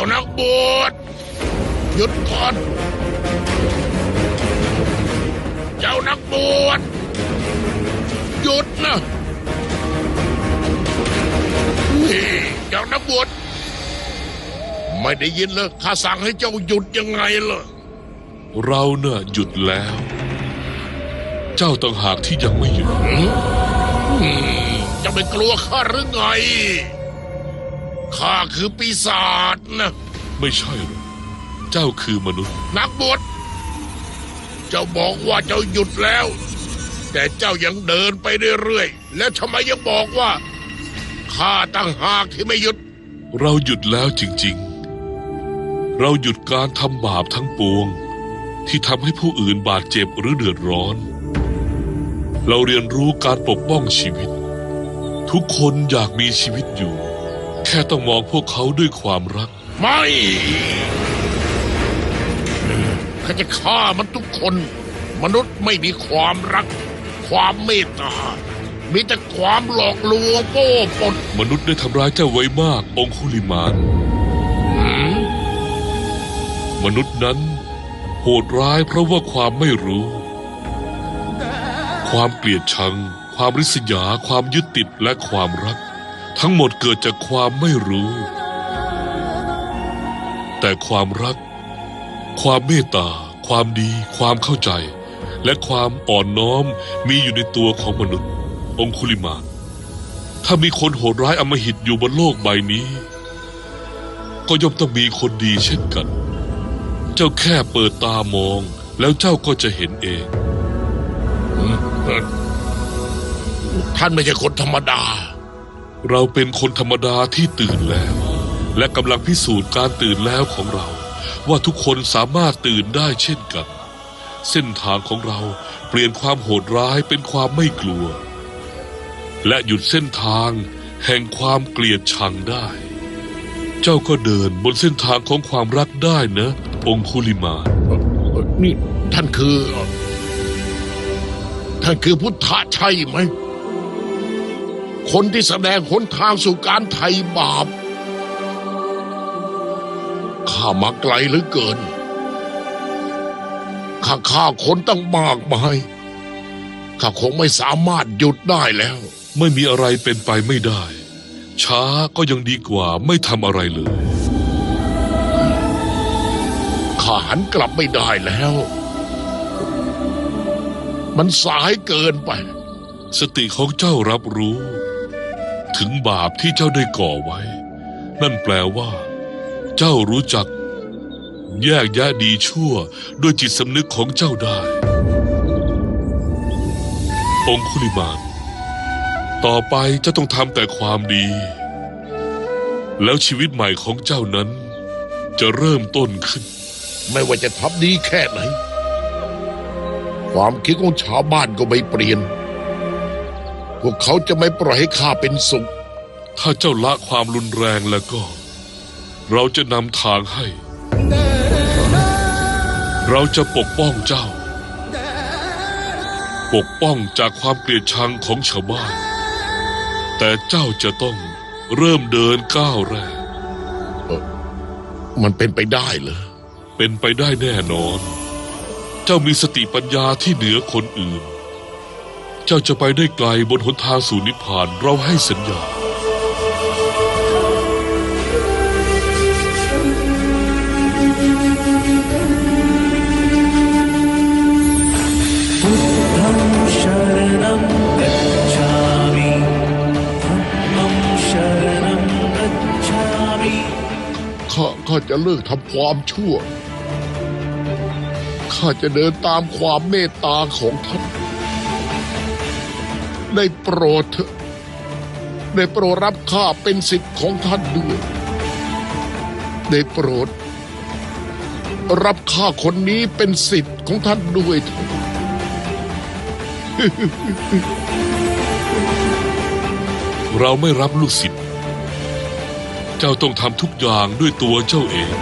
านักบวชหยุดก่อน เจ้านักบวชหยุดนะนี่เจ้านักบวชไม่ได้ยินเลยข้าสั่งให้เจ้าหยุดยังไงล่ะเราเน่ะหยุดแล้ว เจ้าต่างหากที่ยังไม่หยุดจะไม่กลัวข้าหรือไง ข้าคือปีศาจนะไม่ใช่หรอกเจ้าคือมนุษย์ นักบวชเจ้าบอกว่าเจ้าหยุดแล้ว แต่เจ้ายังเดินไปเรื่อยๆ แล้วทำไมยังบอกว่าข้าตั้งหากที่ไม่หยุด เราหยุดแล้วจริงๆ เราหยุดการทำบาปทั้งปวง ที่ทำให้ผู้อื่นบาดเจ็บหรือเดือดร้อน เราเรียนรู้การปกป้องชีวิต ทุกคนอยากมีชีวิตอยู่ แค่ต้องมองพวกเขาด้วยความรัก ไม่ข้าจะฆ่ามันทุกคน มนุษย์ไม่มีความรัก ความเมตตา มีแต่ความหลอกลวงโป้ปนมนุษย์ได้ทำร้ายเจ้าไว้มาก องคุลิมานมนุษย์นั้น โหดร้ายเพราะว่าความไม่รู้ ความเกลียดชัง ความริษยา ความยึดติดและความรัก ทั้งหมดเกิดจากความไม่รู้ แต่ความรัก ความเมตตา ความดี ความเข้าใจ และความอ่อนน้อมมีอยู่ในตัวของมนุษย์ องคุลิมา ถ้ามีคนโหดร้ายอำมหิตอยู่บนโลกใบนี้ ก็ย่อมต้องมีคนดีเช่นกัน เจ้าแค่เปิดตามอง แล้วเจ้าก็จะเห็นเองท่านไม่ใช่คนธรรมดา เราเป็นคนธรรมดาที่ตื่นแล้ว และกำลังพิสูจน์การตื่นแล้วของเรา ว่าทุกคนสามารถตื่นได้เช่นกัน เส้นทางของเราเปลี่ยนความโหดร้ายเป็นความไม่กลัว และหยุดเส้นทางแห่งความเกลียดชังได้ เจ้าก็เดินบนเส้นทางของความรักได้นะ องคุลิมานนี่ท่านคือ ท่านคือพุทธะใช่ไหม คนที่แสดงหนทางสู่การไถ่บาป ข้ามาไกลเหลือเกิน ข้าฆ่าคนตั้งมากมาย ข้าคงไม่สามารถหยุดได้แล้ว ไม่มีอะไรเป็นไปไม่ได้ ช้าก็ยังดีกว่าไม่ทำอะไรเลย ข้าหันกลับไม่ได้แล้ว มันสายเกินไปสติของเจ้ารับรู้ ถึงบาปที่เจ้าได้ก่อไว้ นั่นแปลว่า เจ้ารู้จัก แยกแยะดีชั่วด้วยจิตสำนึกของเจ้าได้ องคุลิมานต่อไปเจ้าต้องทำแต่ความดี แล้วชีวิตใหม่ของเจ้านั้น จะเริ่มต้นขึ้น ไม่ว่าจะทำดีแค่ไหน ความคิดของชาวบ้านก็ไม่เปลี่ยน พวกเขาจะไม่ปล่อยให้ข้าเป็นสุข ถ้าเจ้าละความรุนแรงแล้วก็ เราจะนำทางให้ เราจะปกป้องเจ้า ปกป้องจากความเกลียดชังของชาวบ้าน แต่เจ้าจะต้องเริ่มเดินก้าวแรก มันเป็นไปได้เหรอ เป็นไปได้แน่นอน เจ้ามีสติปัญญาที่เหนือคนอื่นเจ้าจะไปได้ไกลบนหนทางสู่นิพพานเราให้สัญญา ข้าข้าจะเลิกทำความชั่ว ข้าจะเดินตามความเมตตาของท่าน ได้โปรดเถอะได้โปรดรับข้าเป็นสิทธิ์ของท่านด้วย ได้โปรด รับข้าคนนี้เป็นสิทธิ์ของท่านด้วยเถอะเราไม่รับลูกศิษย์ เจ้าต้องทำทุกอย่างด้วยตัวเจ้าเอง